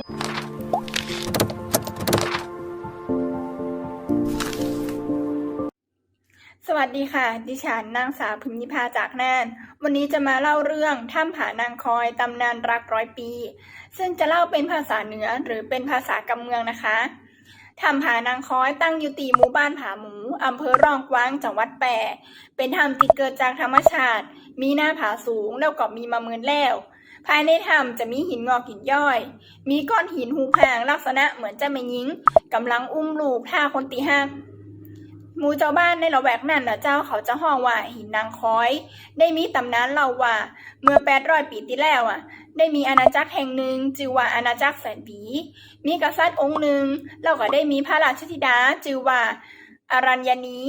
สวัสดีค่ะ ดิฉันนางสาวพิมนิพาจากน่าน วันนี้จะมาเล่าเรื่องถ้ำผานางคอยตำนานรักร้อยปี ซึ่งจะเล่าเป็นภาษาเหนือหรือเป็นภาษากำเมืองนะคะถ้ำผานางคอยตั้งอยู่ตีหมู่บ้านผาหมูอำเภอร่องกวางจังหวัดแปะเป็นถ้ำที่เกิดจากธรรมชาติ มีหน้าผาสูงแล้วก็มีมาเมินแล้ว ภายในถ้ำจะมีหินงอกหินย่อย มีก้อนหินหูพางลักษณะเหมือนเจะไม่ยิงกำลังอุ้มลูกท่าคนตีหักหมู่เจ้าบ้านในละแวกนั้นนะเจ้าเขาจะห้องว่าหินนางคอย ได้มีตำนานเล่าว่า เมื่อแปดร้อยปีที่แล้วอะ ได้มีอาณาจักรแห่งหนึ่งชื่อว่าอาณาจักรแสนปีมีกษัตริย์องค์หนึ่งแล้วก็ได้มีพระราชธิดาชื่อว่าอารัญญานี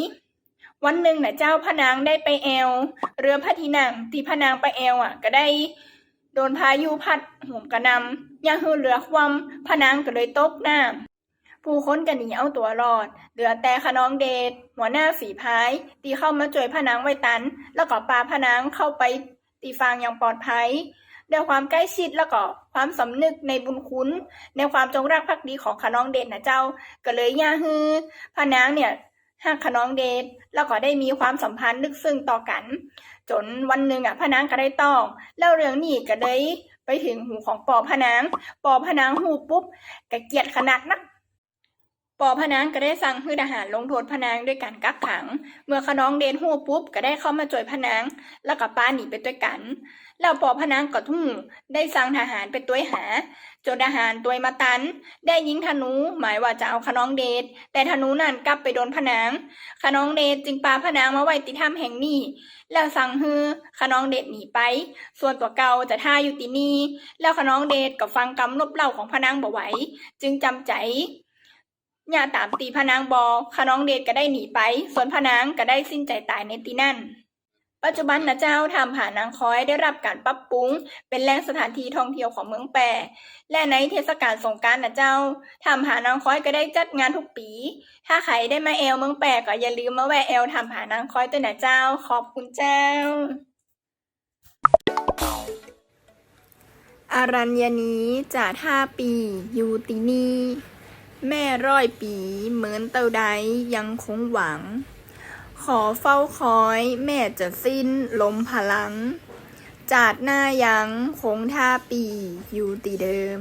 วันหนึ่งนะเจ้าพระนางได้ไปแอวเรือพระที่นั่งที่พระนางไปแอวอะ ก็ได้ ดนพายุพัดโหมกระนำย่าฮือเรือคว่ำพระนางก็เลยตกน้ำผู้คนกันหนีเอาตัวรอด เหลือแต่ขน้องเดชหัวหน้าฝีพาย ตีเข้ามาช่วยพระนางไว้ตัน แล้วก็ปาพระนางเข้าไปตีฟางอย่างปลอดภัยด้วยความใกล้ชิดแล้วก็ความสำนึกในบุญคุณในความจงรักภักดีของขน้องเดชนะเจ้า ก็เลยย่าฮือพระนางเนี่ย หากขน้องเดชแล้วก็ได้มีความสัมพันธ์ลึกซึ้งต่อกัน จนวันหนึ่งอะพนางก็ได้ต้องแล้วเรื่องนี้ก็เลยไปถึงหูของปอพนางปอพนางหูปุ๊บก็เกลียดขนาดนัก ปอพนางก็ได้สั่งให้ทหารลงโทษพนางด้วยการกักขัง เมื่อขน้องเดนหูปุ๊บก็ได้เข้ามาจ่วยพนางแล้วก็ป้าหนีไปด้วยกัน แล้วปอพนางก็ทุ่งได้สั่งทหารไปตัวหาจนทหารตัวมาตัน ได้ยิงธนูหมายว่าจะเอาขน้องเดชแต่ธนูนั่นกลับไปโดนพนางขน้องเดชจึงปาพนางมาไว้ติถ้ำแห่งนี้ แล้วสั่งฮือขน้องเดชหนีไป ส่วนตัวเก่าจะท่าอยู่ที่นี่แล้วขน้องเดชก็ฟังคำลบเล่าของพนางบ่ไหว จึงจำใจ อย่าตามตีพนางบอขน้องเดชก็ได้หนีไป ส่วนพนางก็ได้สิ้นใจตายในตีนั่น ปัจจุบันนะเจ้าทำผานางคอยได้รับการปรับปรุง เป็นแหล่งสถานที่ท่องเที่ยวของเมืองแปรและในเทศกาลสงกรารนะเจ้าทำผานางคอยก็ได้จัดงานทุกปี ถ้าใครได้มาแอลเมืองแปรก็อย่าลืมมาแวะแอลทำผานางคอยตัวนะเจ้า ขอบคุณเจ้าอารัญญานีจ่าท่าปี ยูตินี แม่ร้อยปีเหมือนเต่าใดยังคงหวัง ขอเฝ้าคอยแม่จะสิ้นลมพลัง จาดหน้ายังคงท่าปีอยู่ตีเดิม